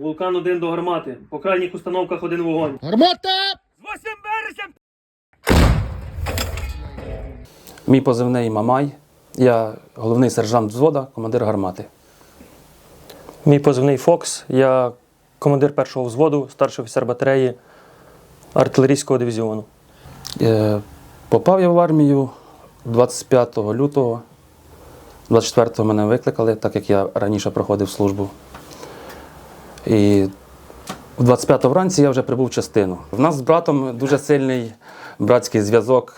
Вулкан один до гармати. По крайніх установках один вогонь. Гармата! З 8 березня! Мій позивний Мамай. Я головний сержант взвода, командир гармати. Мій позивний Фокс. Я командир першого взводу, старший офіцер батареї артилерійського дивізіону. Е, Попав я в армію 25 лютого. 24-го мене викликали, так як я раніше проходив службу. І 25-го вранці я вже прибув в частину. В нас з братом дуже сильний братський зв'язок.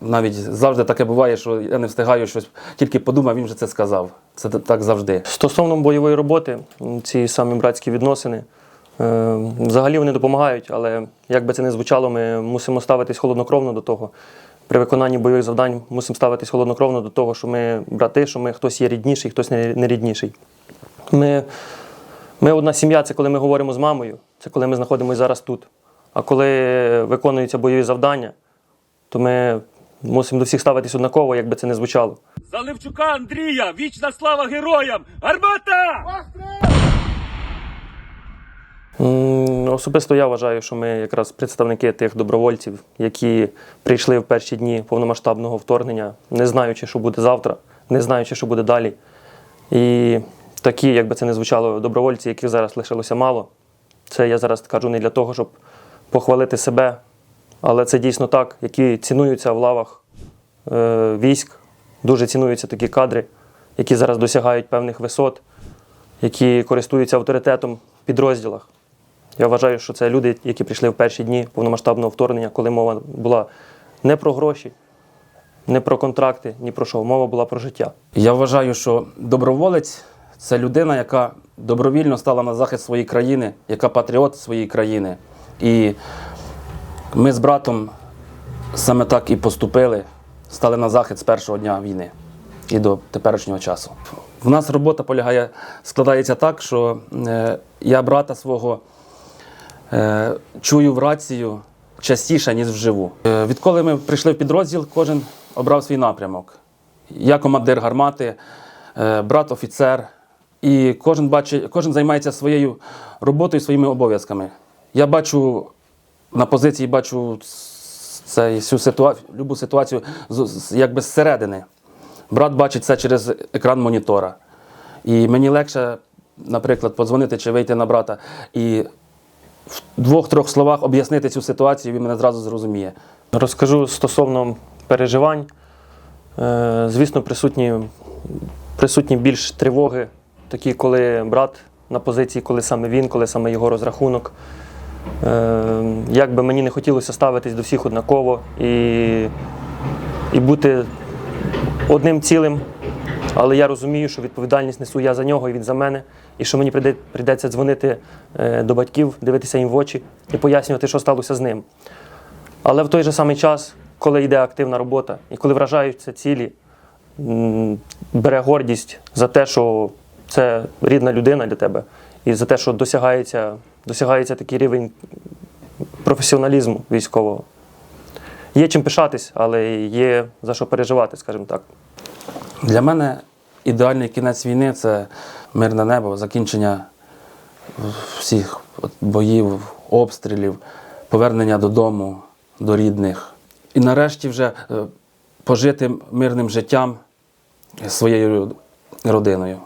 Навіть завжди таке буває, що я не встигаю щось, тільки подумав, він вже це сказав. Це так завжди. Стосовно бойової роботи, ці самі братські відносини. е, Взагалі вони допомагають, але як би це не звучало, ми мусимо ставитись холоднокровно до того. При виконанні бойових завдань мусимо ставитись холоднокровно до того, що ми брати, що ми хтось є рідніший, хтось не рідніший. Ми, ми одна сім'я, це коли ми говоримо з мамою, це коли ми знаходимося зараз тут. А коли виконуються бойові завдання, то ми мусимо до всіх ставитись однаково, як би це не звучало. За Левчука Андрія! Вічна слава героям! Гармата! Особисто я вважаю, що ми якраз представники тих добровольців, які прийшли в перші дні повномасштабного вторгнення, не знаючи, що буде завтра, не знаючи, що буде далі. І такі, як би це не звучало, добровольці, яких зараз лишилося мало. Це я зараз кажу не для того, щоб похвалити себе, але це дійсно так, які цінуються в лавах е, військ. Дуже цінуються такі кадри, які зараз досягають певних висот, які користуються авторитетом в підрозділах. Я вважаю, що це люди, які прийшли в перші дні повномасштабного вторгнення, коли мова була не про гроші, не про контракти, ні про що. Мова була про життя. Я вважаю, що доброволець це людина, яка добровільно стала на захист своєї країни, яка патріот своєї країни. І ми з братом саме так і поступили, стали на захист з першого дня війни і до теперішнього часу. В нас робота полягає, складається так, що е, я брата свого е, чую в рацію частіше, ніж вживу. Е, відколи ми прийшли в підрозділ, кожен обрав свій напрямок. Я командир гармати, брат офіцер, і кожен, бачить, кожен займається своєю роботою, своїми обов'язками. Я бачу на позиції, бачу це, всю ситуацію, любу ситуацію якби зсередини. Брат бачить це через екран монітора. І мені легше, наприклад, подзвонити чи вийти на брата і в двох-трьох словах об'яснити цю ситуацію, він мене зразу зрозуміє. Розкажу стосовно переживань. Е, Звісно, присутні, присутні більш тривоги, такі, коли брат на позиції, коли саме він, коли саме його розрахунок. Е, Як би мені не хотілося ставитись до всіх однаково і, і бути одним цілим, але я розумію, що відповідальність несу я за нього і він за мене, і що мені прийде, прийдеться дзвонити е, до батьків, дивитися їм в очі і пояснювати, що сталося з ним. Але в той же самий час, коли йде активна робота і коли вражаються цілі, бере гордість за те, що це рідна людина для тебе, і за те, що досягається, досягається такий рівень професіоналізму військового. Є чим пишатись, але є за що переживати, скажімо так. Для мене ідеальний кінець війни це мирне небо, закінчення всіх боїв, обстрілів, повернення додому, до рідних. І нарешті вже е, пожити мирним життям своєю родиною.